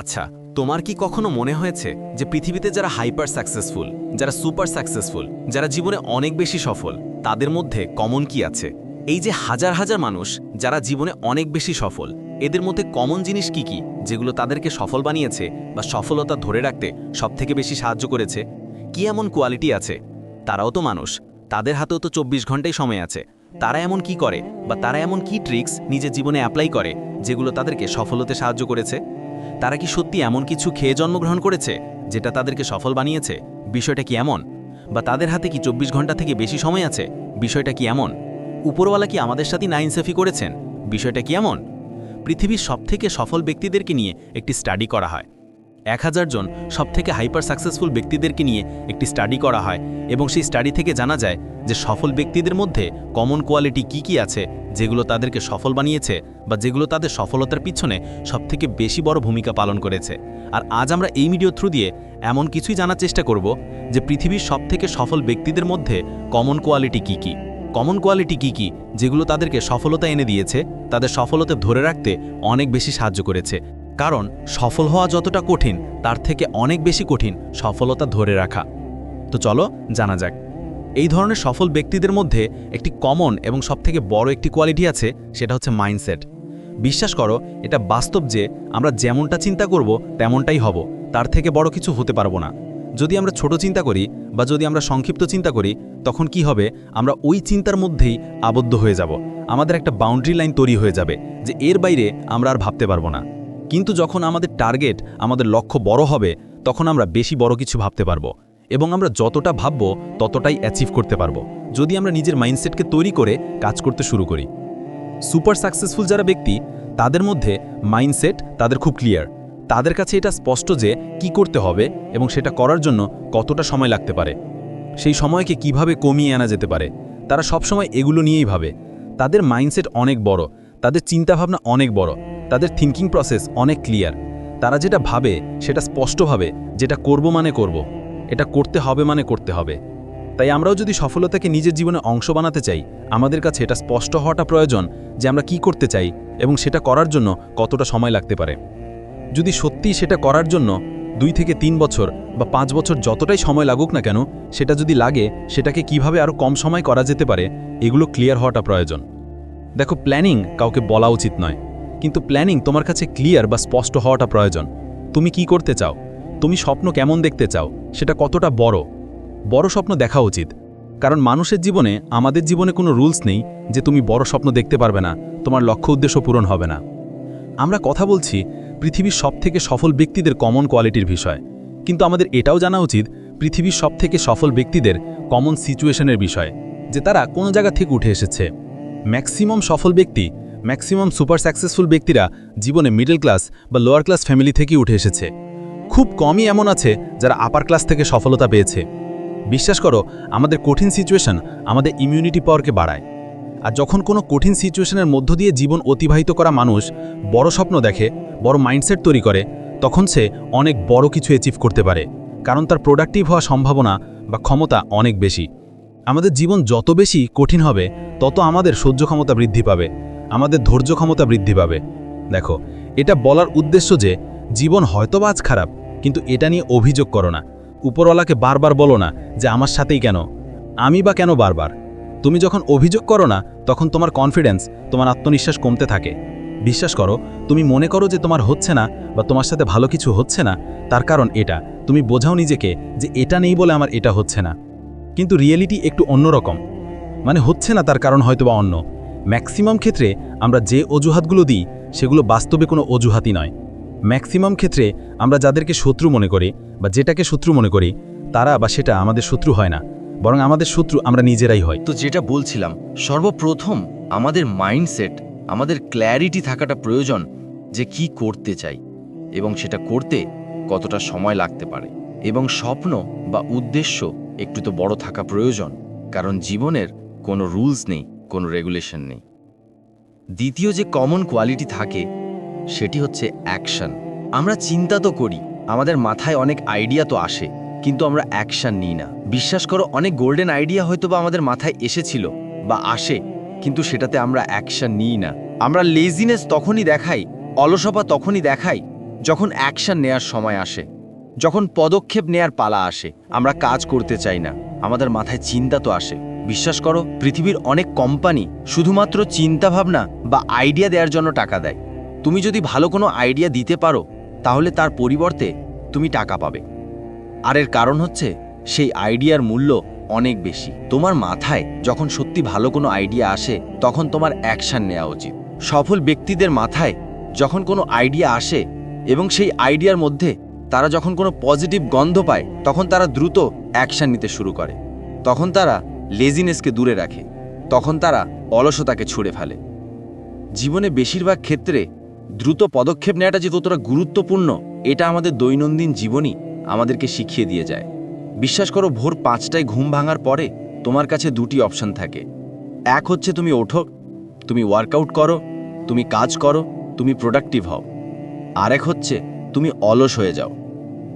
আচ্ছা তোমার কি কখনো মনে হয়েছে যে পৃথিবীতে যারা হাইপার সাকসেসফুল, যারা সুপার সাকসেসফুল, যারা জীবনে অনেক বেশি সফল, তাদের মধ্যে কমন কি আছে? এই যে হাজার হাজার মানুষ যারা জীবনে অনেক বেশি সফল, এদের মধ্যে কমন জিনিস কি কি, যেগুলো তাদেরকে সফল বানিয়েছে বা সফলতা ধরে রাখতে সবথেকে বেশি সাহায্য করেছে? কি এমন কোয়ালিটি আছে? তারাও তো মানুষ, তাদের হাতেও তো চব্বিশ ঘন্টাই সময় আছে, তারা এমন কি করে বা তারা এমন কি ট্রিক্স নিজের জীবনে অ্যাপ্লাই করে, যেগুলো তাদেরকে সফল হতে সাহায্য করেছে? তারা কি সত্যি এমন কিছু খেয়ে জন্মগ্রহণ করেছে, যেটা তাদেরকে সফল বানিয়েছে? বিষয়টা কি এমন? বা তাদের হাতে কি চব্বিশ ঘণ্টা থেকে বেশি সময় আছে? বিষয়টা কি এমন? উপরওয়ালা কি আমাদের সাথে নাইনসাফি করেছেন? বিষয়টা কি এমন? পৃথিবীর সবথেকে সফল ব্যক্তিদেরকে নিয়ে একটি স্টাডি করা হয়। এক হাজার জন সবথেকে হাইপার সাকসেসফুল ব্যক্তিদেরকে নিয়ে একটি স্টাডি করা হয় এবং সেই স্টাডি থেকে জানা যায় যে সফল ব্যক্তিদের মধ্যে কমন কোয়ালিটি কি কি আছে, যেগুলো তাদেরকে সফল বানিয়েছে বা যেগুলো তাদের সফলতার পিছনে সবথেকে বেশি বড় ভূমিকা পালন করেছে। আর আজ আমরা এই ভিডিও থ্রু দিয়ে এমন কিছুই জানার চেষ্টা করব যে পৃথিবীর সবথেকে সফল ব্যক্তিদের মধ্যে কমন কোয়ালিটি কি কি। কমন কোয়ালিটি কি কি, যেগুলো তাদেরকে সফলতা এনে দিয়েছে, তাদের সফলতা ধরে রাখতে অনেক বেশি সাহায্য করেছে। কারণ সফল হওয়া যতটা কঠিন, তার থেকে অনেক বেশি কঠিন সফলতা ধরে রাখা। তো চলো, জানা যাক। এই ধরনের সফল ব্যক্তিদের মধ্যে একটি কমন এবং সবথেকে বড় একটি কোয়ালিটি আছে, সেটা হচ্ছে মাইন্ডসেট বিশ্বাস করো, এটা বাস্তব যে আমরা যেমনটা চিন্তা করব, তেমনটাই হব। তার থেকে বড় কিছু হতে পারব না। যদি আমরা ছোট চিন্তা করি বা যদি আমরা সংক্ষিপ্ত চিন্তা করি, তখন কি হবে? আমরা ওই চিন্তার মধ্যেই আবদ্ধ হয়ে যাব। আমাদের একটা বাউন্ডারি লাইন তৈরি হয়ে যাবে যে এর বাইরে আমরা আর ভাবতে পারব না। কিন্তু যখন আমাদের টার্গেট, আমাদের লক্ষ্য বড় হবে, তখন আমরা বেশি বড় কিছু ভাবতে পারব এবং আমরা যতটা ভাবব, ততটাই অ্যাচিভ করতে পারব। যদি আমরা নিজের মাইন্ডসেটকে তৈরি করে কাজ করতে শুরু করি। সুপার সাকসেসফুল যারা ব্যক্তি, তাদের মধ্যে মাইন্ডসেট তাদের খুব ক্লিয়ার তাদের কাছে এটা স্পষ্ট যে কি করতে হবে এবং সেটা করার জন্য কতটা সময় লাগতে পারে। সেই সময়কে কীভাবে কমিয়ে আনা যেতে পারে। তারা সবসময় এগুলো নিয়েই ভাবে। তাদের মাইন্ডসেট অনেক বড়। তাদের চিন্তাভাবনা অনেক বড়। তাদের থিঙ্কিং প্রসেস অনেক ক্লিয়ার তারা যেটা ভাবে, সেটা স্পষ্টভাবে, যেটা করব মানে করব। এটা করতে হবে মানে করতে হবে। তাই আমরাও যদি সফলতাকে নিজের জীবনে অংশ বানাতে চাই, আমাদের কাছে এটা স্পষ্ট হওয়াটা প্রয়োজন যে আমরা কি করতে চাই এবং সেটা করার জন্য কতটা সময় লাগতে পারে। যদি সত্যি সেটা করার জন্য দুই থেকে তিন বছর বা পাঁচ বছর যতটাই সময় লাগুক না কেন, সেটা যদি লাগে, সেটাকে কীভাবে আরও কম সময় করা যেতে পারে, এগুলো ক্লিয়ার হওয়াটা প্রয়োজন। দেখো প্ল্যানিং কাউকে বলা উচিত নয়। কিন্তু প্ল্যানিং তোমার কাছে ক্লিয়ার বা স্পষ্ট হওয়াটা প্রয়োজন। তুমি কি করতে চাও? তুমি স্বপ্ন কেমন দেখতে চাও? সেটা কতটা বড়? বড় স্বপ্ন দেখা উচিত। কারণ মানুষের জীবনে, আমাদের জীবনে কোনো রুলস নেই যে তুমি বড় স্বপ্ন দেখতে পারবে না, তোমার লক্ষ্য উদ্দেশ্য পূরণ হবে না। আমরা কথা বলছি পৃথিবীর সবথেকে সফল ব্যক্তিদের কমন কোয়ালিটির বিষয়। কিন্তু আমাদের এটাও জানা উচিত পৃথিবীর সবথেকে সফল ব্যক্তিদের কমন সিচুয়েশনের বিষয়, যে তারা কোনো জায়গা থেকে উঠে এসেছে। ম্যাক্সিমাম সফল ব্যক্তি, ম্যাক্সিমাম সুপার সাকসেসফুল ব্যক্তিরা জীবনে মিডল ক্লাস বা লোয়ার ক্লাস ফ্যামিলি থেকেই উঠে এসেছে। খুব কমই এমন আছে যারা আপার ক্লাস থেকে সফলতা পেয়েছে। বিশ্বাস করো, আমাদের কঠিন সিচুয়েশন আমাদের ইমিউনিটি পাওয়ারকে বাড়ায়। আর যখন কোনো কঠিন সিচুয়েশনের মধ্য দিয়ে জীবন অতিবাহিত করা মানুষ বড় স্বপ্ন দেখে, বড় মাইন্ডসেট তৈরি করে, তখন সে অনেক বড় কিছু অ্যাচিভ করতে পারে। কারণ তার প্রোডাক্টিভ হওয়া সম্ভাবনা বা ক্ষমতা অনেক বেশি। আমাদের জীবন যত বেশি কঠিন হবে, তত আমাদের সহ্য ক্ষমতা বৃদ্ধি পাবে, আমাদের ধৈর্য ক্ষমতা বৃদ্ধি পাবে। দেখো, এটা বলার উদ্দেশ্য যে, জীবন হয়তোবা আজ খারাপ, কিন্তু এটা নিয়ে অভিযোগ করো না। উপরওয়ালাকে বারবার বলো না যে, আমার সাথেই কেন? আমি বা কেন বারবার? তুমি যখন অভিযোগ করো না, তখন তোমার কনফিডেন্স তোমার আত্মবিশ্বাস কমতে থাকে। বিশ্বাস করো, তুমি মনে করো যে, তোমার হচ্ছে না বা তোমার সাথে ভালো কিছু হচ্ছে না। তার কারণ এটা। তুমি বোঝাও নিজেকে যে, এটা নেই বলে আমার এটা হচ্ছে না। কিন্তু রিয়েলিটি একটু অন্যরকম। মানে হচ্ছে না তার কারণ হয়তো বা অন্য। ম্যাক্সিমাম ক্ষেত্রে আমরা যে অজুহাতগুলো দিই, সেগুলো বাস্তবে কোনো অজুহাতই নয়। ম্যাক্সিমাম ক্ষেত্রে আমরা যাদেরকে শত্রু মনে করি বা যেটাকে শত্রু মনে করি, তারা বা সেটা আমাদের শত্রু হয় না। বরং আমাদের শত্রু আমরা নিজেরাই হয়। তো যেটা বলছিলাম, সর্বপ্রথম আমাদের মাইন্ডসেট, আমাদের ক্ল্যারিটি থাকাটা প্রয়োজন যে কি করতে চাই এবং সেটা করতে কতটা সময় লাগতে পারে। এবং স্বপ্ন বা উদ্দেশ্য একটু তো বড় থাকা প্রয়োজন, কারণ জীবনের কোনো রুলস নেই, কোনো রেগুলেশন নেই। দ্বিতীয় যে কমন কোয়ালিটি থাকে, সেটি হচ্ছে অ্যাকশন। আমরা চিন্তা তো করি, আমাদের মাথায় অনেক আইডিয়া তো আসে, কিন্তু আমরা অ্যাকশন নিই না। বিশ্বাস করো, অনেক গোল্ডেন আইডিয়া হয়তো বা আমাদের মাথায় এসেছিল বা আসে, কিন্তু সেটাতে আমরা অ্যাকশন নিই না। আমরা লেজিনেস তখনই দেখাই অলসপা তখনই দেখাই, যখন অ্যাকশন নেয়ার সময় আসে। যখন পদক্ষেপ নেয়ার পালা আসে, আমরা কাজ করতে চাই না। আমাদের মাথায় চিন্তা তো আসে। বিশ্বাস করো, পৃথিবীর অনেক কোম্পানি শুধুমাত্র চিন্তা ভাবনা বা আইডিয়া দেওয়ার জন্য টাকা দেয়। তুমি যদি ভালো কোনো আইডিয়া দিতে পারো, তাহলে তার পরিবর্তে তুমি টাকা পাবে। আর এর কারণ হচ্ছে, সেই আইডিয়ার মূল্য অনেক বেশি। তোমার মাথায় যখন সত্যি ভালো কোনো আইডিয়া আসে, তখন তোমার অ্যাকশন নেওয়া উচিত। সফল ব্যক্তিদের মাথায় যখন কোনো আইডিয়া আসে এবং সেই আইডিয়ার মধ্যে তারা যখন কোনো পজিটিভ গন্ধ পায়, তখন তারা দ্রুত অ্যাকশন নিতে শুরু করে। তখন তারা লেজিনেসকে দূরে রাখে। তখন তারা অলসতাকে ছুঁড়ে ফেলে। জীবনে বেশিরভাগ ক্ষেত্রে দ্রুত পদক্ষেপ নেওয়াটা যে ততটা গুরুত্বপূর্ণ, এটা আমাদের দৈনন্দিন জীবনই আমাদেরকে শিখিয়ে দিয়ে যায়। বিশ্বাস করো, ভোর পাঁচটায় ঘুম ভাঙার পরে তোমার কাছে দুটি অপশন থাকে। এক হচ্ছে তুমি ওঠো, তুমি ওয়ার্কআউট করো, তুমি কাজ করো, তুমি প্রোডাক্টিভ হও। আরেক হচ্ছে তুমি অলস হয়ে যাও।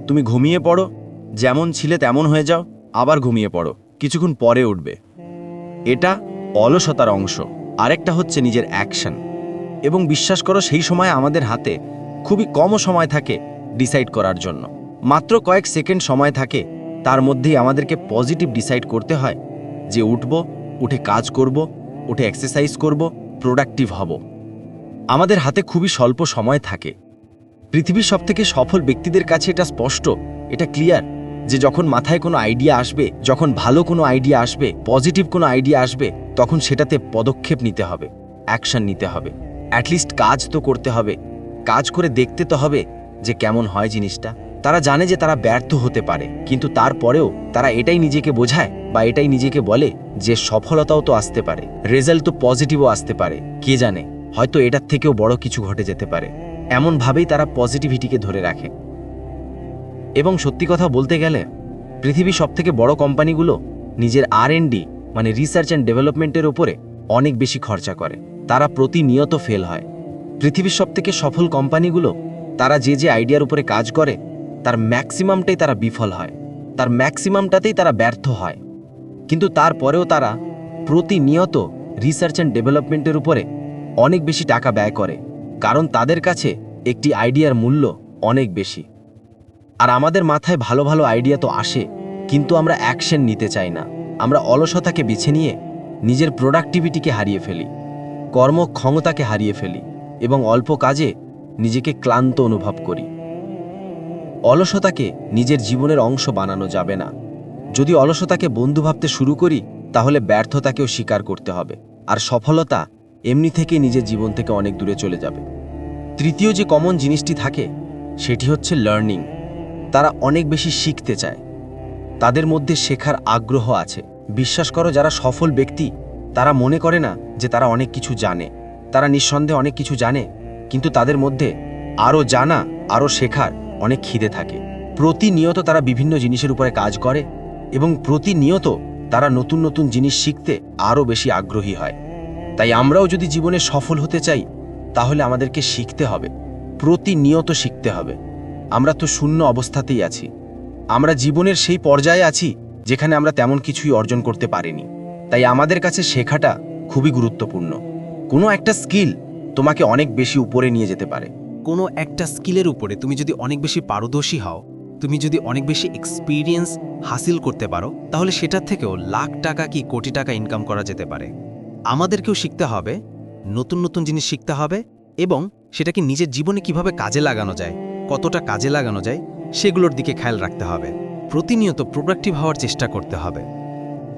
তুমি ঘুমিয়ে পড়ো, যেমন ছিলে তেমন হয়ে যাও, আবার ঘুমিয়ে পড়ো, কিছুক্ষণ পরে উঠবে। এটা অলসতার অংশ, আরেকটা হচ্ছে নিজের অ্যাকশন এবং বিশ্বাস করো, সেই সময় আমাদের হাতে খুবই কম সময় থাকে ডিসাইড করার জন্য। মাত্র কয়েক সেকেন্ড সময় থাকে, তার মধ্যেই আমাদেরকে পজিটিভ ডিসাইড করতে হয় যে উঠব, উঠে কাজ করব, উঠে এক্সারসাইজ করব প্রোডাক্টিভ হব। আমাদের হাতে খুবই স্বল্প সময় থাকে। পৃথিবীর সবথেকে সফল ব্যক্তিদের কাছে এটা স্পষ্ট, এটা ক্লিয়ার যে যখন মাথায় কোনো আইডিয়া আসবে, যখন ভালো কোনো আইডিয়া আসবে পজিটিভ কোনো আইডিয়া আসবে, তখন সেটাতে পদক্ষেপ নিতে হবে অ্যাকশন নিতে হবে। অ্যাটলিস্ট কাজ তো করতে হবে, কাজ করে দেখতে তো হবে যে কেমন হয় জিনিসটা। তারা জানে যে তারা ব্যর্থ হতে পারে, কিন্তু তারপরেও তারা এটাই নিজেকে বোঝায় বা এটাই নিজেকে বলে যে সফলতাও তো আসতে পারে রেজাল্ট তো পজিটিভও আসতে পারে, কে জানে? হয়তো এটার থেকেও বড় কিছু ঘটে যেতে পারে। এমনভাবেই তারা পজিটিভিটিকে ধরে রাখে। এবং সত্যি কথা বলতে গেলে, পৃথিবীর সবথেকে বড় কোম্পানিগুলো নিজের আর মানে রিসার্চ অ্যান্ড ডেভেলপমেন্টের ওপরে অনেক বেশি খরচা করে। তারা প্রতিনিয়ত ফেল হয়। পৃথিবীর সবথেকে সফল কোম্পানিগুলো, তারা যে যে আইডিয়ার উপরে কাজ করে, তার ম্যাক্সিমামটাই তারা বিফল হয়। তার ম্যাক্সিমামটাতেই তারা ব্যর্থ হয়। কিন্তু তারপরেও তারা প্রতিনিয়ত রিসার্চ অ্যান্ড ডেভেলপমেন্টের উপরে অনেক বেশি টাকা ব্যয় করে। কারণ তাদের কাছে একটি আইডিয়ার মূল্য অনেক বেশি। আর আমাদের মাথায় ভালো ভালো আইডিয়া তো আসে, কিন্তু আমরা অ্যাকশন নিতে চাই না। আমরা অলসতাকে বেছে নিয়ে নিজের প্রোডাক্টিভিটিকে হারিয়ে ফেলি, কর্মক্ষমতাকে হারিয়ে ফেলি এবং অল্প কাজে নিজেকে ক্লান্ত অনুভব করি। অলসতাকে নিজের জীবনের অংশ বানানো যাবে না। যদি অলসতাকে বন্ধু ভাবতে শুরু করি, তাহলে ব্যর্থতাকেও স্বীকার করতে হবে। আর সফলতা এমনি থেকে নিজের জীবন থেকে অনেক দূরে চলে যাবে। তৃতীয় যে কমন জিনিসটি থাকে, সেটি হচ্ছে লার্নিং তারা অনেক বেশি শিখতে চায়। তাদের মধ্যে শেখার আগ্রহ আছে। বিশ্বাস করো, যারা সফল ব্যক্তি, তারা মনে করে না যে তারা অনেক কিছু জানে। তারা নিঃসন্দেহে অনেক কিছু জানে, কিন্তু তাদের মধ্যে আরও জানা, আরও শেখার অনেক খিদে থাকে। প্রতিনিয়ত তারা বিভিন্ন জিনিসের উপরে কাজ করে এবং প্রতিনিয়ত তারা নতুন নতুন জিনিস শিখতে আরও বেশি আগ্রহী হয়। তাই আমরাও যদি জীবনে সফল হতে চাই, তাহলে আমাদেরকে শিখতে হবে, প্রতিনিয়ত শিখতে হবে। আমরা তো শূন্য অবস্থাতেই আছি। আমরা জীবনের সেই পর্যায়ে আছি, যেখানে আমরা তেমন কিছুই অর্জন করতে পারিনি। তাই আমাদের কাছে শেখাটা খুবই গুরুত্বপূর্ণ। কোনো একটা স্কিল তোমাকে অনেক বেশি উপরে নিয়ে যেতে পারে। কোনো একটা স্কিলের উপরে তুমি যদি অনেক বেশি পারদর্শী হও, তুমি যদি অনেক বেশি এক্সপিরিয়েন্স হাসিল করতে পারো, তাহলে সেটার থেকেও লাখ টাকা কি কোটি টাকা ইনকাম করা যেতে পারে। আমাদেরকেও শিখতে হবে, নতুন নতুন জিনিস শিখতে হবে এবং সেটাকে নিজের জীবনে কীভাবে কাজে লাগানো যায়, কতটা কাজে লাগানো যায়, সেগুলোর দিকে খেয়াল রাখতে হবে। প্রতিনিয়ত প্রোডাক্টিভ হওয়ার চেষ্টা করতে হবে।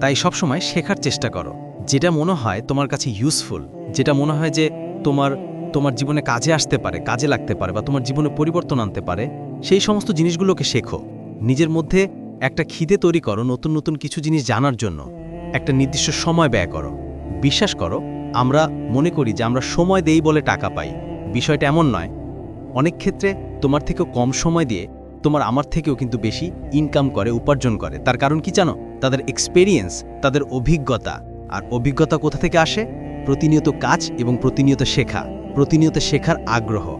তাই সবসময় শেখার চেষ্টা করো। যেটা মনে হয় তোমার কাছে ইউজফুল যেটা মনে হয় যে তোমার তোমার জীবনে কাজে আসতে পারে, কাজে লাগতে পারে বা তোমার জীবনে পরিবর্তন আনতে পারে, সেই সমস্ত জিনিসগুলোকে শেখো। নিজের মধ্যে একটা খিদে তৈরি করো নতুন নতুন কিছু জিনিস জানার জন্য। একটা নির্দিষ্ট সময় ব্যয় করো। বিশ্বাস করো, আমরা মনে করি যে আমরা সময় দেই বলে টাকা পাই। বিষয়টা এমন নয়। অনেক ক্ষেত্রে তোমার থেকেও কম সময় দিয়ে তোমার আমার থেকেও কিন্তু বেশি ইনকাম করে, উপার্জন করে। তার কারণ কি জানো? তাদের এক্সপেরিয়েন্স তাদের অভিজ্ঞতা। আর অভিজ্ঞতা কোথা থেকে আসে? প্রতিনিয়ত কাজ এবং প্রতিনিয়ত শেখা। প্রতিনিয়ত শেখার আগ্রহ।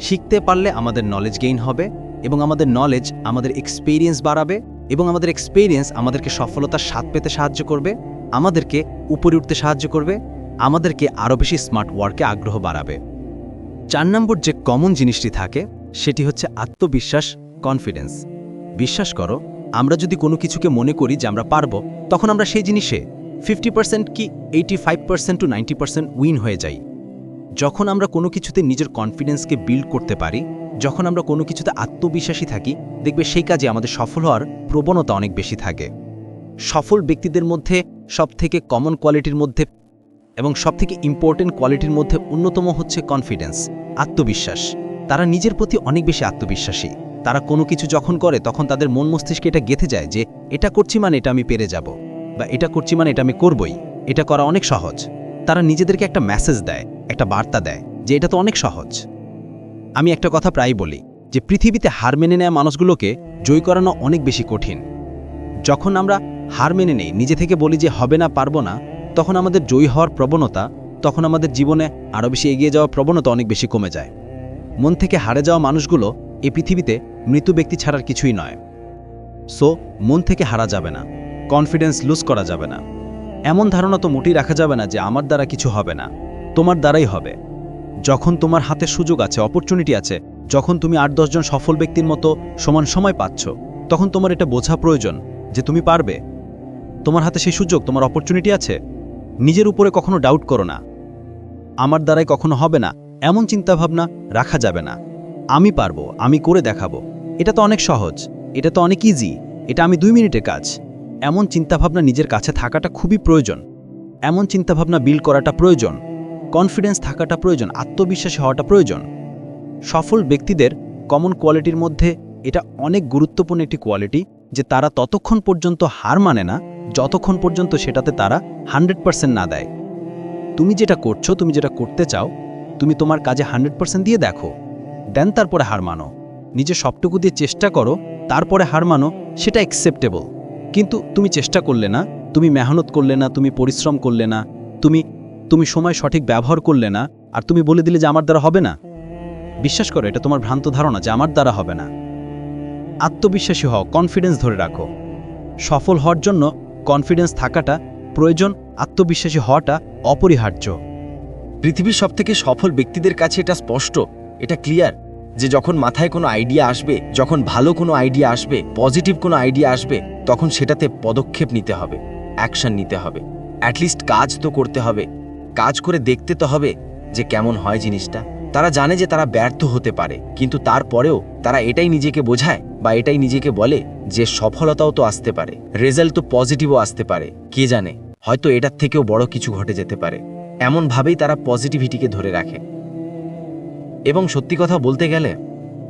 শিখতে পারলে আমাদের নলেজ গেইন হবে এবং আমাদের নলেজ আমাদের এক্সপেরিয়েন্স বাড়াবে এবং আমাদের এক্সপেরিয়েন্স আমাদেরকে সফলতার স্বাদ পেতে সাহায্য করবে। আমাদেরকে উপরে উঠতে সাহায্য করবে, আমাদেরকে আরও বেশি স্মার্ট ওয়ার্কে আগ্রহ বাড়াবে। চার নম্বর যে কমন জিনিসটি থাকে, সেটি হচ্ছে আত্মবিশ্বাস কনফিডেন্স বিশ্বাস করো, আমরা যদি কোনো কিছুকে মনে করি যে আমরা পারব, তখন আমরা সেই জিনিসে ফিফটি পার্সেন্ট কি eighty five percent to ninety percent win হয়ে যাই। যখন আমরা কোনো কিছুতে নিজের কনফিডেন্সকে বিল্ড করতে পারি, যখন আমরা কোনো কিছুতে আত্মবিশ্বাসী থাকি, দেখবে সেই কাজে আমাদের সফল হওয়ার প্রবণতা অনেক বেশি থাকে। সফল ব্যক্তিদের মধ্যে সবথেকে কমন কোয়ালিটির মধ্যে এবং সবথেকে ইম্পর্টেন্ট কোয়ালিটির মধ্যে অন্যতম হচ্ছে কনফিডেন্স আত্মবিশ্বাস। তারা নিজের প্রতি অনেক বেশি আত্মবিশ্বাসী। তারা কোনো কিছু যখন করে, তখন তাদের মন মস্তিষ্কে এটা গেঁথে যায় যে, এটা করছি মানে এটা আমি পেরে যাব বা এটা করছি মানে এটা আমি করবই। এটা করা অনেক সহজ। তারা নিজেদেরকে একটা মেসেজ দেয়, একটা বার্তা দেয় যে, এটা তো অনেক সহজ। আমি একটা কথা প্রায়ই বলি যে, পৃথিবীতে হার মেনে নেওয়া মানুষগুলোকে জয় করানো অনেক বেশি কঠিন। যখন আমরা হার মেনে নেই। নিজে থেকে বলি যে হবে না, পারব না, তখন আমাদের জয়ী হওয়ার প্রবণতা, তখন আমাদের জীবনে আরও বেশি এগিয়ে যাওয়ার প্রবণতা অনেক বেশি কমে যায়। মন থেকে হারে যাওয়া মানুষগুলো এ পৃথিবীতে মৃত ব্যক্তি ছাড়ার কিছুই নয়। সো মন থেকে হারা যাবে না। কনফিডেন্স লুজ করা যাবে না। এমন ধারণা তো মোটেই রাখা যাবে না যে আমার দ্বারা কিছু হবে না। তোমার দ্বারাই হবে। যখন তোমার হাতে সুযোগ আছে অপরচুনিটি আছে, যখন তুমি আট দশজন সফল ব্যক্তির মতো সমান সময় পাচ্ছ, তখন তোমার এটা বোঝা প্রয়োজন যে তুমি পারবে। তোমার হাতে সেই সুযোগ, তোমার অপরচুনিটি আছে। নিজের উপরে কখনো ডাউট করো না। আমার দ্বারাই কখনো হবে না। এমন চিন্তাভাবনা রাখা যাবে না। আমি পারব, আমি করে দেখাবো। এটা তো অনেক সহজ। এটা তো অনেক ইজি এটা আমি দুই মিনিটের কাজ। এমন চিন্তাভাবনা নিজের কাছে থাকাটা খুবই প্রয়োজন। এমন চিন্তাভাবনা বিল্ড করাটা প্রয়োজন। কনফিডেন্স থাকাটা প্রয়োজন। আত্মবিশ্বাসী হওয়াটা প্রয়োজন। সফল ব্যক্তিদের কমন কোয়ালিটির মধ্যে এটা অনেক গুরুত্বপূর্ণ একটি কোয়ালিটি যে তারা ততক্ষণ পর্যন্ত হার মানে না যতক্ষণ পর্যন্ত সেটাতে তারা হান্ড্রেড পার্সেন্ট না দেয়। তুমি যেটা করছ, তুমি যেটা করতে চাও, তুমি তোমার কাজে হান্ড্রেড পার্সেন্ট দিয়ে দেখো। দেন তারপরে হার মানো। নিজে সবটুকু দিয়ে চেষ্টা করো, তারপরে হার মানো, সেটা অ্যাকসেপ্টেবল কিন্তু তুমি চেষ্টা করলে না, তুমি মেহনত করলে না, তুমি পরিশ্রম করলে না, তুমি তুমি সময় সঠিক ব্যবহার করলে না, আর তুমি বলে দিলে যে আমার দ্বারা হবে না। বিশ্বাস করো, এটা তোমার ভ্রান্ত ধারণা যে আমার দ্বারা হবে না। আত্মবিশ্বাসী হও কনফিডেন্স ধরে রাখো। সফল হওয়ার জন্য কনফিডেন্স থাকাটা, প্রয়োজন আত্মবিশ্বাসী হওয়াটা অপরিহার্য। পৃথিবীর সবথেকে সফল ব্যক্তিদের কাছে এটা স্পষ্ট, এটা ক্লিয়ার যে যখন মাথায় কোনো আইডিয়া আসবে, যখন ভালো কোনো আইডিয়া আসবে, পজিটিভ কোনো আইডিয়া আসবে, তখন সেটাতে পদক্ষেপ নিতে হবে, অ্যাকশন নিতে হবে। অ্যাটলিস্ট কাজ তো করতে হবে, কাজ করে দেখতে তো হবে যে কেমন হয় জিনিসটা। তারা জানে যে তারা ব্যর্থ হতে পারে, কিন্তু তারপরেও তারা এটাই নিজেকে বোঝায় বা এটাই নিজেকে বলে যে সফলতাও তো আসতে পারে রেজাল্ট তো পজিটিভও আসতে পারে, কে জানে? হয়তো এটার থেকেও বড় কিছু ঘটে যেতে পারে। এমনভাবেই তারা পজিটিভিটিকে ধরে রাখে। এবং সত্যি কথা বলতে গেলে,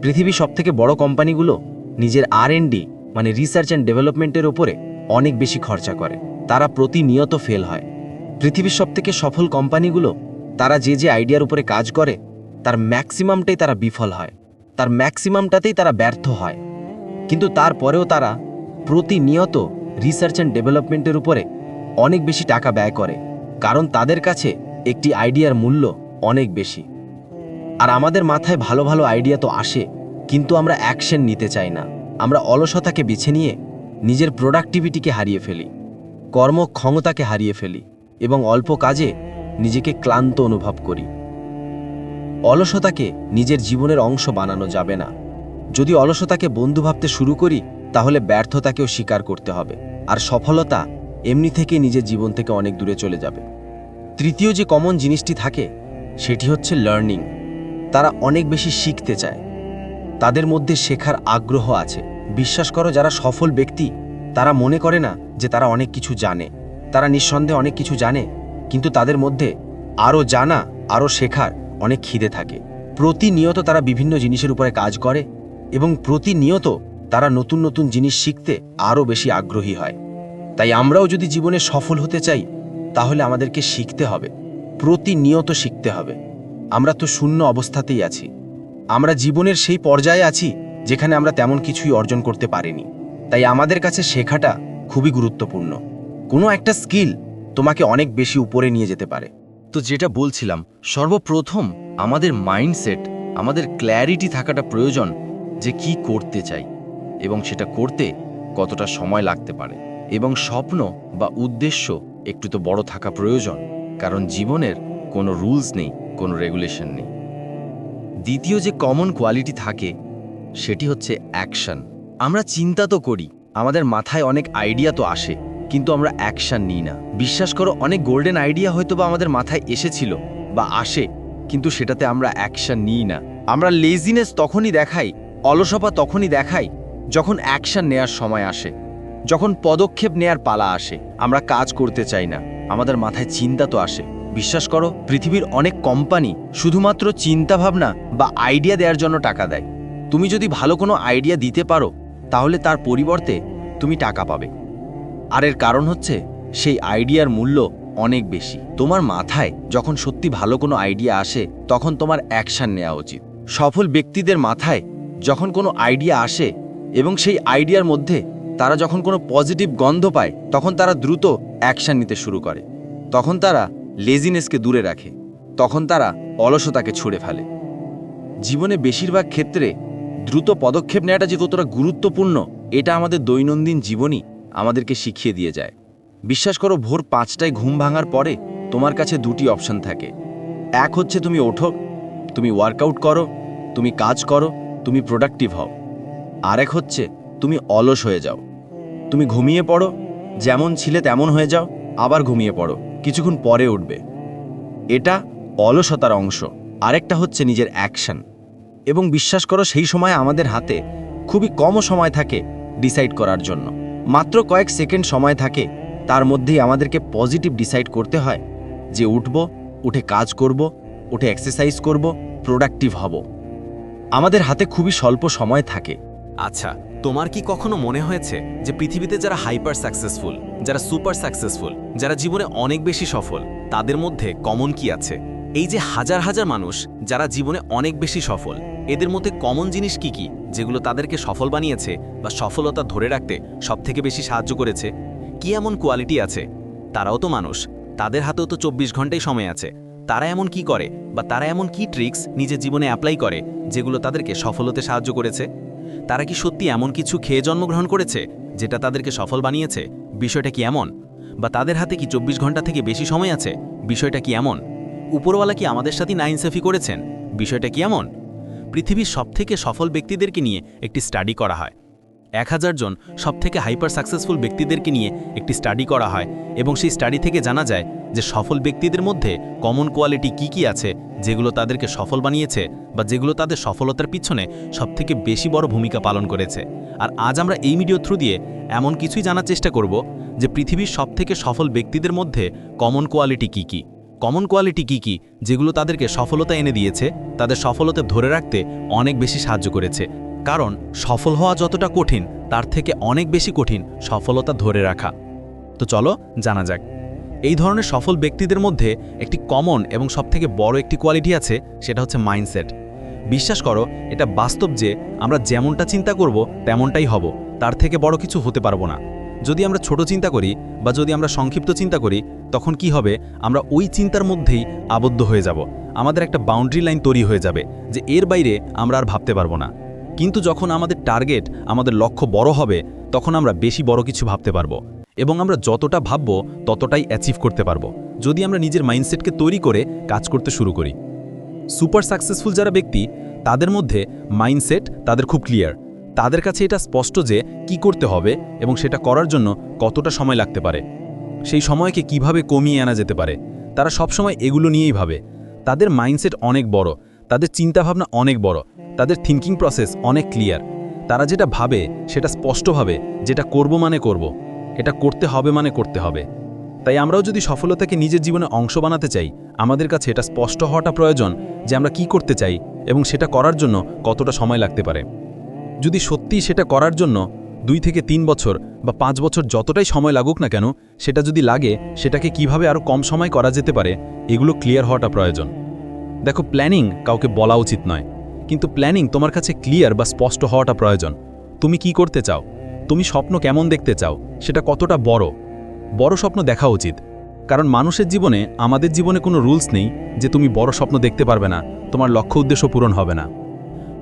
পৃথিবীর সবথেকে বড় কোম্পানিগুলো নিজের আর মানে রিসার্চ অ্যান্ড ডেভেলপমেন্টের ওপরে অনেক বেশি খরচা করে। তারা প্রতিনিয়ত ফেল হয়। পৃথিবীর সবথেকে সফল কোম্পানিগুলো, তারা যে যে আইডিয়ার উপরে কাজ করে, তার ম্যাক্সিমামটাই তারা বিফল হয়। তার ম্যাক্সিমামটাতেই তারা ব্যর্থ হয়। কিন্তু তারপরেও তারা প্রতিনিয়ত রিসার্চ অ্যান্ড ডেভেলপমেন্টের উপরে অনেক বেশি টাকা ব্যয় করে, কারণ তাদের কাছে একটি আইডিয়ার মূল্য অনেক বেশি। আর আমাদের মাথায় ভালো ভালো আইডিয়া তো আসে, কিন্তু আমরা অ্যাকশন নিতে চাই না। আমরা অলসতাকে বেছে নিয়ে নিজের প্রোডাক্টিভিটিকে হারিয়ে ফেলি, কর্মক্ষমতাকে হারিয়ে ফেলি এবং অল্প কাজে নিজেকে ক্লান্ত অনুভব করি। অলসতাকে নিজের জীবনের অংশ বানানো যাবে না। যদি অলসতাকে বন্ধু ভাবতে শুরু করি, তাহলে ব্যর্থতাকেও স্বীকার করতে হবে। আর সফলতা এমনি থেকে নিজের জীবন থেকে অনেক দূরে চলে যাবে। তৃতীয় যে কমন জিনিসটি থাকে, সেটি হচ্ছে লার্নিং তারা অনেক বেশি শিখতে চায়। তাদের মধ্যে শেখার আগ্রহ আছে। বিশ্বাস করো, যারা সফল ব্যক্তি, তারা মনে করে না যে তারা অনেক কিছু জানে। তারা নিঃসন্দেহে অনেক কিছু জানে, কিন্তু তাদের মধ্যে আরও জানা, আরও শেখার অনেক খিদে থাকে। প্রতিনিয়ত তারা বিভিন্ন জিনিসের উপরে কাজ করে এবং প্রতিনিয়ত তারা নতুন নতুন জিনিস শিখতে আরও বেশি আগ্রহী হয়। তাই আমরাও যদি জীবনে সফল হতে চাই, তাহলে আমাদেরকে শিখতে হবে। প্রতিনিয়ত শিখতে হবে। আমরা তো শূন্য অবস্থাতেই আছি। আমরা জীবনের সেই পর্যায়ে আছি, যেখানে আমরা তেমন কিছুই অর্জন করতে পারিনি। তাই আমাদের কাছে শেখাটা খুবই গুরুত্বপূর্ণ। কোনো একটা স্কিল তোমাকে অনেক বেশি উপরে নিয়ে যেতে পারে। তো যেটা বলছিলাম, সর্বপ্রথম আমাদের মাইন্ডসেট, আমাদের ক্ল্যারিটি থাকাটা প্রয়োজন যে কি করতে চাই এবং সেটা করতে কতটা সময় লাগতে পারে। এবং স্বপ্ন বা উদ্দেশ্য একটু তো বড় থাকা প্রয়োজন, কারণ জীবনের কোনো রুলস নেই, কোনো রেগুলেশন নেই। দ্বিতীয় যে কমন কোয়ালিটি থাকে, সেটি হচ্ছে অ্যাকশন। আমরা চিন্তা তো করি, আমাদের মাথায় অনেক আইডিয়া তো আসে, কিন্তু আমরা অ্যাকশন নিই না। বিশ্বাস করো, অনেক গোল্ডেন আইডিয়া হয়তো বা আমাদের মাথায় এসেছিল বা আসে, কিন্তু সেটাতে আমরা অ্যাকশন নিই না। আমরা লেজিনেস তখনই দেখাই অলসপা তখনই দেখাই যখন অ্যাকশন নেয়ার সময় আসে। যখন পদক্ষেপ নেয়ার পালা আসে, আমরা কাজ করতে চাই না। আমাদের মাথায় চিন্তা তো আসে। বিশ্বাস করো, পৃথিবীর অনেক কোম্পানি শুধুমাত্র চিন্তাভাবনা বা আইডিয়া দেওয়ার জন্য টাকা দেয়। তুমি যদি ভালো কোনো আইডিয়া দিতে পারো, তাহলে তার পরিবর্তে তুমি টাকা পাবে। আর এর কারণ হচ্ছে, সেই আইডিয়ার মূল্য অনেক বেশি। তোমার মাথায় যখন সত্যি ভালো কোনো আইডিয়া আসে, তখন তোমার অ্যাকশন নেওয়া উচিত। সফল ব্যক্তিদের মাথায় যখন কোনো আইডিয়া আসে এবং সেই আইডিয়ার মধ্যে তারা যখন কোনো পজিটিভ গন্ধ পায়, তখন তারা দ্রুত অ্যাকশন নিতে শুরু করে। তখন তারা লেজিনেসকে দূরে রাখে। তখন তারা অলসতাকে ছুঁড়ে ফেলে। জীবনে বেশিরভাগ ক্ষেত্রে দ্রুত পদক্ষেপ নেওয়াটা যে কতটা গুরুত্বপূর্ণ, এটা আমাদের দৈনন্দিন জীবনই আমাদেরকে শিখিয়ে দিয়ে যায়। বিশ্বাস করো, ভোর পাঁচটায় ঘুম ভাঙার পরে তোমার কাছে দুটি অপশন থাকে। এক হচ্ছে তুমি ওঠো, তুমি ওয়ার্কআউট করো, তুমি কাজ করো তুমি প্রোডাক্টিভ হও। আরেক হচ্ছে, তুমি অলস হয়ে যাও। তুমি ঘুমিয়ে পড়ো, যেমন ছিলে তেমন হয়ে যাও, আবার ঘুমিয়ে পড়ো, কিছুক্ষণ পরে উঠবে। এটা অলসতার অংশ। আরেকটা হচ্ছে নিজের অ্যাকশন এবং বিশ্বাস করো, সেই সময় আমাদের হাতে খুবই কম সময় থাকে ডিসাইড করার জন্য। মাত্র কয়েক সেকেন্ড সময় থাকে, তার মধ্যেই আমাদেরকে পজিটিভ ডিসাইড করতে হয় যে উঠব, উঠে কাজ করব, উঠে এক্সারসাইজ করব প্রোডাক্টিভ হব। আমাদের হাতে খুবই স্বল্প সময় থাকে। আচ্ছা তোমার কি কখনো মনে হয়েছে যে পৃথিবীতে যারা হাইপার সাকসেসফুল, যারা সুপার সাকসেসফুল, যারা জীবনে অনেক বেশি সফল, তাদের মধ্যে কমন কি আছে? এই যে হাজার হাজার মানুষ যারা জীবনে অনেক বেশি সফল, এদের মধ্যে কমন জিনিস কি কি, যেগুলো তাদেরকে সফল বানিয়েছে বা সফলতা ধরে রাখতে সবথেকে বেশি সাহায্য করেছে? কি এমন কোয়ালিটি আছে? তারাও তো মানুষ, তাদের হাতেও তো চব্বিশ ঘন্টাই সময় আছে। তারা এমন কি করে বা তারা এমন কি ট্রিক্স নিজের জীবনে অ্যাপ্লাই করে যেগুলো তাদেরকে সফল হতে সাহায্য করেছে? তারা কি সত্যি এমন কিছু খেয়ে জন্মগ্রহণ করেছে যেটা তাদেরকে সফল বানিয়েছে? বিষয়টা কি এমন? বা তাদের হাতে কি চব্বিশ ঘণ্টা থেকে বেশি সময় আছে? বিষয়টা কি এমন? উপরওয়ালা কি আমাদের সাথে নাইনসাফি করেছেন? বিষয়টা কি এমন? পৃথিবীর সবথেকে সফল ব্যক্তিদেরকে নিয়ে একটি স্টাডি করা হয়। এক হাজার জন সবথেকে হাইপার সাকসেসফুল ব্যক্তিদেরকে নিয়ে একটি স্টাডি করা হয় এবং সেই স্টাডি থেকে জানা যায় যে সফল ব্যক্তিদের মধ্যে কমন কোয়ালিটি কি কি আছে যেগুলো তাদেরকে সফল বানিয়েছে বা যেগুলো তাদের সফলতার পিছনে সবথেকে বেশি বড় ভূমিকা পালন করেছে। আর আজ আমরা এই ভিডিও থ্রু দিয়ে এমন কিছুই জানার চেষ্টা করব যে পৃথিবীর সবথেকে সফল ব্যক্তিদের মধ্যে কমন কোয়ালিটি কি কি। কমন কোয়ালিটি কি কি যেগুলো তাদেরকে সফলতা এনে দিয়েছে, তাদের সফলতা ধরে রাখতে অনেক বেশি সাহায্য করেছে। কারণ সফল হওয়া যতটা কঠিন, তার থেকে অনেক বেশি কঠিন সফলতা ধরে রাখা। তো চলো, জানা যাক। এই ধরনের সফল ব্যক্তিদের মধ্যে একটি কমন এবং সবথেকে বড় একটি কোয়ালিটি আছে, সেটা হচ্ছে মাইন্ডসেট বিশ্বাস করো, এটা বাস্তব যে আমরা যেমনটা চিন্তা করব, তেমনটাই হব। তার থেকে বড় কিছু হতে পারব না। যদি আমরা ছোট চিন্তা করি বা যদি আমরা সংক্ষিপ্ত চিন্তা করি, তখন কি হবে? আমরা ওই চিন্তার মধ্যেই আবদ্ধ হয়ে যাব। আমাদের একটা বাউন্ডারি লাইন তৈরি হয়ে যাবে যে এর বাইরে আমরা আর ভাবতে পারব না। কিন্তু যখন আমাদের টার্গেট আমাদের লক্ষ্য বড় হবে, তখন আমরা বেশি বড় কিছু ভাবতে পারব। এবং আমরা যতটা ভাববো, ততটাই অ্যাচিভ করতে পারব। যদি আমরা নিজের মাইন্ডসেটকে তৈরি করে কাজ করতে শুরু করি। সুপার সাকসেসফুল যারা ব্যক্তি, তাদের মধ্যে মাইন্ডসেট তাদের খুব ক্লিয়ার তাদের কাছে এটা স্পষ্ট যে কি করতে হবে এবং সেটা করার জন্য কতটা সময় লাগতে পারে। সেই সময়কে কীভাবে কমিয়ে আনা যেতে পারে। তারা সবসময় এগুলো নিয়েই ভাবে। তাদের মাইন্ডসেট অনেক বড়। তাদের চিন্তাভাবনা অনেক বড়। তাদের থিঙ্কিং প্রসেস অনেক ক্লিয়ার তারা যেটা ভাবে সেটা স্পষ্টভাবে যেটা করব মানে করব। এটা করতে হবে মানে করতে হবে। তাই আমরাও যদি সফলতাকে নিজের জীবনে অংশ বানাতে চাই আমাদের কাছে এটা স্পষ্ট হওয়াটা প্রয়োজন যে আমরা কি করতে চাই এবং সেটা করার জন্য কতটা সময় লাগতে পারে। যদি সত্যি সেটা করার জন্য দুই থেকে তিন বছর বা পাঁচ বছর যতটাই সময় লাগুক না কেন সেটা যদি লাগে সেটাকে কীভাবে আরও কম সময় করা যেতে পারে এগুলো ক্লিয়ার হওয়াটা প্রয়োজন। দেখো প্ল্যানিং কাউকে বলা উচিত নয়। কিন্তু প্ল্যানিং তোমার কাছে ক্লিয়ার বা স্পষ্ট হওয়াটা প্রয়োজন। তুমি কি করতে চাও? তুমি স্বপ্ন কেমন দেখতে চাও? সেটা কতটা বড়? বড় স্বপ্ন দেখা উচিত। কারণ মানুষের জীবনে, আমাদের জীবনে কোনো রুলস নেই যে তুমি বড় স্বপ্ন দেখতে পারবে না, তোমার লক্ষ্য উদ্দেশ্য পূরণ হবে না।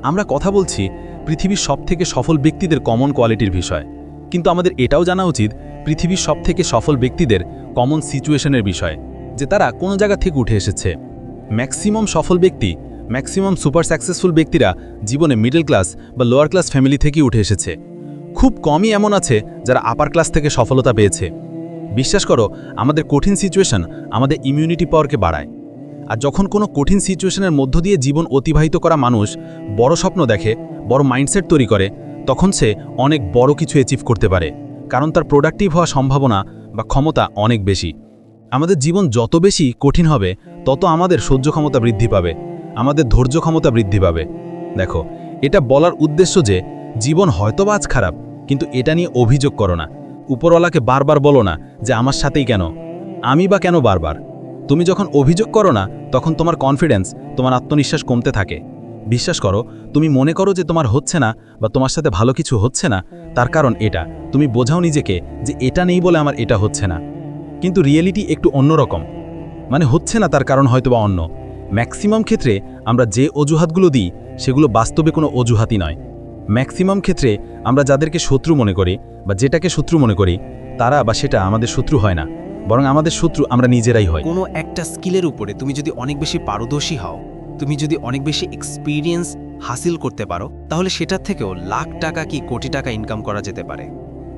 আমরা কথা বলছি পৃথিবীর সবথেকে সফল ব্যক্তিদের কমন কোয়ালিটির বিষয়। কিন্তু আমাদের এটাও জানা উচিত, পৃথিবীর সবথেকে সফল ব্যক্তিদের কমন সিচুয়েশনের বিষয়, যে তারা কোনো জায়গা থেকে উঠে এসেছে। ম্যাক্সিমাম সফল ব্যক্তি, ম্যাক্সিমাম সুপার সাকসেসফুল ব্যক্তিরা জীবনে মিডল ক্লাস বা লোয়ার ক্লাস ফ্যামিলি থেকেই উঠে এসেছে। খুব কমই এমন আছে যারা আপার ক্লাস থেকে সফলতা পেয়েছে। বিশ্বাস করো, আমাদের কঠিন সিচুয়েশন আমাদের ইমিউনিটি পাওয়ারকে বাড়ায়। আর যখন কোনো কঠিন সিচুয়েশনের মধ্য দিয়ে জীবন অতিবাহিত করা মানুষ বড় স্বপ্ন দেখে, বড় মাইন্ডসেট তৈরি করে, তখন সে অনেক বড় কিছু অ্যাচিভ করতে পারে। কারণ তার প্রোডাক্টিভ হওয়ার সম্ভাবনা বা ক্ষমতা অনেক বেশি। আমাদের জীবন যত বেশি কঠিন হবে, তত আমাদের সহ্য ক্ষমতা বৃদ্ধি পাবে, আমাদের ধৈর্য ক্ষমতা বৃদ্ধি পাবে। দেখো, এটা বলার উদ্দেশ্য যে, জীবন হয়তোবা আজ খারাপ, কিন্তু এটা নিয়ে অভিযোগ করো না। উপরওয়ালাকে বারবার বলো না যে, আমার সাথেই কেন? আমি বা কেন বারবার? তুমি যখন অভিযোগ করো না, তখন তোমার কনফিডেন্স তোমার আত্মনিশ্বাস কমতে থাকে। বিশ্বাস করো, তুমি মনে করো যে, তোমার হচ্ছে না বা তোমার সাথে ভালো কিছু হচ্ছে না। তার কারণ এটা। তুমি বোঝাও নিজেকে যে, এটা নেই বলে আমার এটা হচ্ছে না। কিন্তু রিয়েলিটি একটু অন্যরকম মানে হচ্ছে না তার কারণ হয়তো বা অন্য। ম্যাক্সিমাম ক্ষেত্রে আমরা যে অজুহাতগুলো দিই, সেগুলো বাস্তবে কোনো অজুহাতই নয়। ম্যাক্সিমাম ক্ষেত্রে আমরা যাদেরকে শত্রু মনে করি বা যেটাকে শত্রু মনে করি, তারা বা সেটা আমাদের শত্রু হয় না। বরং আমাদের শত্রু আমরা নিজেরাই হয় কোনো একটা স্কিলের উপরে তুমি যদি অনেক বেশি পারদর্শী হও, তুমি যদি অনেক বেশি এক্সপিরিয়েন্স হাসিল করতে পারো, তাহলে সেটার থেকেও লাখ টাকা কি কোটি টাকা ইনকাম করা যেতে পারে।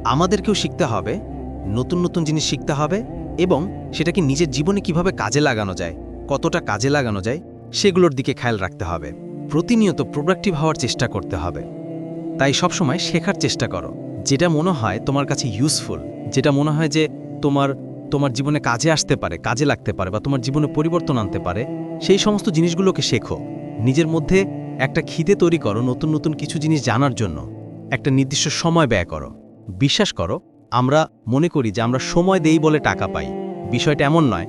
আমাদেরকেও শিখতে হবে নতুন নতুন জিনিস শিখতে হবে এবং সেটাকে নিজের জীবনে কীভাবে কাজে লাগানো যায়, কতটা কাজে লাগানো যায়, সেগুলোর দিকে খেয়াল রাখতে হবে। প্রতিনিয়ত প্রোডাক্টিভ হওয়ার চেষ্টা করতে হবে। তাই সবসময় শেখার চেষ্টা করো। যেটা মনে হয় তোমার কাছে ইউজফুল যেটা মনে হয় যে তোমার তোমার জীবনে কাজে আসতে পারে, কাজে লাগতে পারে বা তোমার জীবনে পরিবর্তন আনতে পারে, সেই সমস্ত জিনিসগুলোকে শেখো। নিজের মধ্যে একটা খিদে তৈরি করো নতুন নতুন কিছু জিনিস জানার জন্য। একটা নির্দিষ্ট সময় ব্যয় করো। বিশ্বাস করো আমরা মনে করি যে আমরা সময় দেই বলে টাকা পাই। বিষয়টা এমন নয়।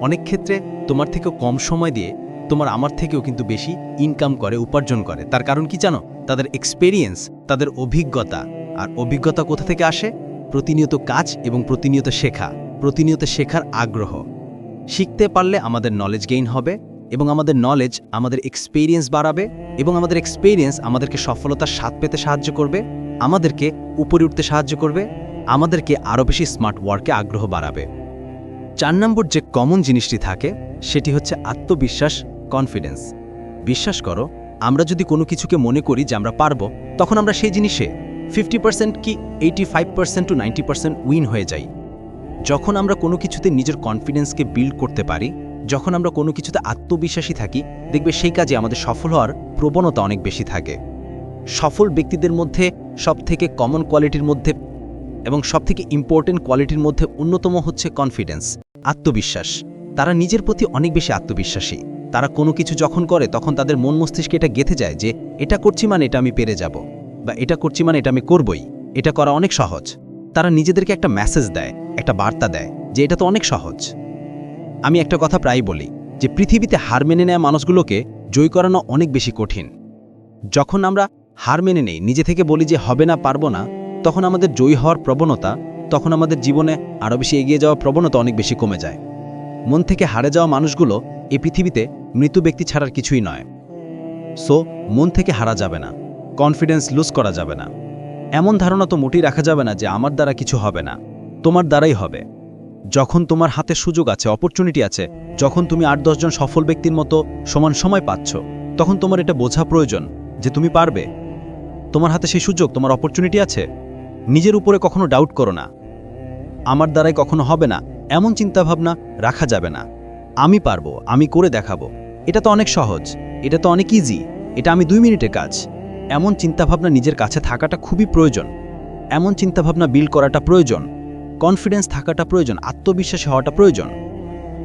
অনেক ক্ষেত্রে তোমার থেকেও কম সময় দিয়ে তোমার আমার থেকেও কিন্তু বেশি ইনকাম করে, উপার্জন করে। তার কারণ কি জানো? তাদের এক্সপেরিয়েন্স তাদের অভিজ্ঞতা। আর অভিজ্ঞতা কোথা থেকে আসে? প্রতিনিয়ত কাজ এবং প্রতিনিয়ত শেখা। প্রতিনিয়ত শেখার আগ্রহ। শিখতে পারলে আমাদের নলেজ গেইন হবে এবং আমাদের নলেজ আমাদের এক্সপেরিয়েন্স বাড়াবে এবং আমাদের এক্সপেরিয়েন্স আমাদেরকে সফলতার স্বাদ পেতে সাহায্য করবে, আমাদেরকে উপরে উঠতে সাহায্য করবে। আমাদেরকে আরও বেশি স্মার্ট ওয়ার্কে আগ্রহ বাড়াবে। চার নম্বর যে কমন জিনিসটি থাকে, সেটি হচ্ছে আত্মবিশ্বাস কনফিডেন্স বিশ্বাস করো, আমরা যদি কোনো কিছুকে মনে করি যে আমরা পারব, তখন আমরা সেই জিনিসে ফিফটি পার্সেন্ট কি eighty five percent to ninety percent win হয়ে যাই। যখন আমরা কোনো কিছুতে নিজের কনফিডেন্সকে বিল্ড করতে পারি, যখন আমরা কোনো কিছুতে আত্মবিশ্বাসী থাকি, দেখবে সেই কাজে আমাদের সফল হওয়ার প্রবণতা অনেক বেশি থাকে। সফল ব্যক্তিদের মধ্যে সবথেকে কমন কোয়ালিটির মধ্যে এবং সবথেকে ইম্পর্টেন্ট কোয়ালিটির মধ্যে অন্যতম হচ্ছে কনফিডেন্স আত্মবিশ্বাস। তারা নিজের প্রতি অনেক বেশি আত্মবিশ্বাসী। তারা কোনো কিছু যখন করে, তখন তাদের মন মস্তিষ্কে এটা গেঁথে যায় যে, এটা করছি মানে এটা আমি পেরে যাব, বা এটা করছি মানে এটা আমি করবই। এটা করা অনেক সহজ। তারা নিজেদেরকে একটা মেসেজ দেয়, একটা বার্তা দেয় যে, এটা তো অনেক সহজ। আমি একটা কথা প্রায়ই বলি যে, পৃথিবীতে হার মেনে নেওয়া মানুষগুলোকে জয় করানো অনেক বেশি কঠিন। যখন আমরা হার মেনে নেই, নিজে থেকে বলি যে, হবে না, পারব না তখন আমাদের জয়ী হওয়ার প্রবণতা, তখন আমাদের জীবনে আরও বেশি এগিয়ে যাওয়ার প্রবণতা অনেক বেশি কমে যায়। মন থেকে হারে যাওয়া মানুষগুলো এই পৃথিবীতে মৃত ব্যক্তি ছাড়ার কিছুই নয়। সো, মন থেকে হারা যাবে না। কনফিডেন্স লুজ করা যাবে না। এমন ধারণা তো মোটেই রাখা যাবে না যে আমার দ্বারা কিছু হবে না। তোমার দ্বারাই হবে। যখন তোমার হাতে সুযোগ আছে, অপরচুনিটি আছে, যখন তুমি আট দশজন সফল ব্যক্তির মতো সমান সময় পাচ্ছ, তখন তোমার এটা বোঝা প্রয়োজন যে তুমি পারবে। তোমার হাতে সেই সুযোগ, তোমার অপরচুনিটি আছে? নিজের উপরে কখনো ডাউট করো না। আমার দ্বারাই কখনো হবে না। এমন চিন্তাভাবনা রাখা যাবে না। আমি পারব, আমি করে দেখাবো। এটা তো অনেক সহজ। এটা তো অনেক ইজি এটা আমি দুই মিনিটে কাজ। এমন চিন্তাভাবনা নিজের কাছে থাকাটা খুবই প্রয়োজন। এমন চিন্তাভাবনা বিল্ড করাটা প্রয়োজন। কনফিডেন্স থাকাটা প্রয়োজন। আত্মবিশ্বাসী হওয়াটা প্রয়োজন।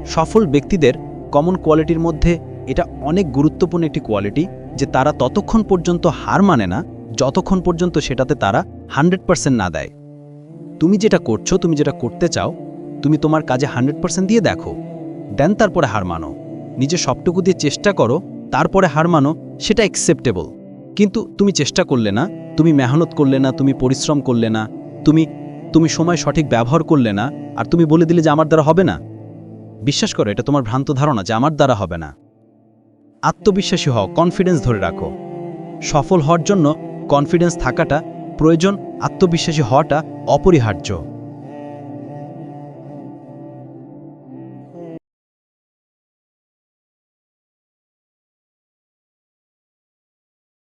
সফল ব্যক্তিদের কমন কোয়ালিটির মধ্যে এটা অনেক গুরুত্বপূর্ণ একটি কোয়ালিটি যে তারা ততক্ষণ পর্যন্ত হার মানে না যতক্ষণ পর্যন্ত সেটাতে তারা হান্ড্রেড পার্সেন্ট না দেয়। তুমি যেটা করছ, তুমি যেটা করতে চাও, তুমি তোমার কাজে হান্ড্রেড পার্সেন্ট দিয়ে দেখো। দেন তারপরে হার মানো। নিজে সবটুকু দিয়ে চেষ্টা করো, তারপরে হার মানো, সেটা অ্যাকসেপ্টেবল কিন্তু তুমি চেষ্টা করলে না, তুমি মেহনত করলে না, তুমি পরিশ্রম করলে না, তুমি তুমি সময় সঠিক ব্যবহার করলে না, আর তুমি বলে দিলে যে আমার দ্বারা হবে না। বিশ্বাস করো, এটা তোমার ভ্রান্ত ধারণা যে আমার দ্বারা হবে না। আত্মবিশ্বাসী হও কনফিডেন্স ধরে রাখো। সফল হওয়ার জন্য কনফিডেন্স থাকাটা প্রয়োজন আত্মবিশ্বাসী হওয়াটা অপরিহার্য।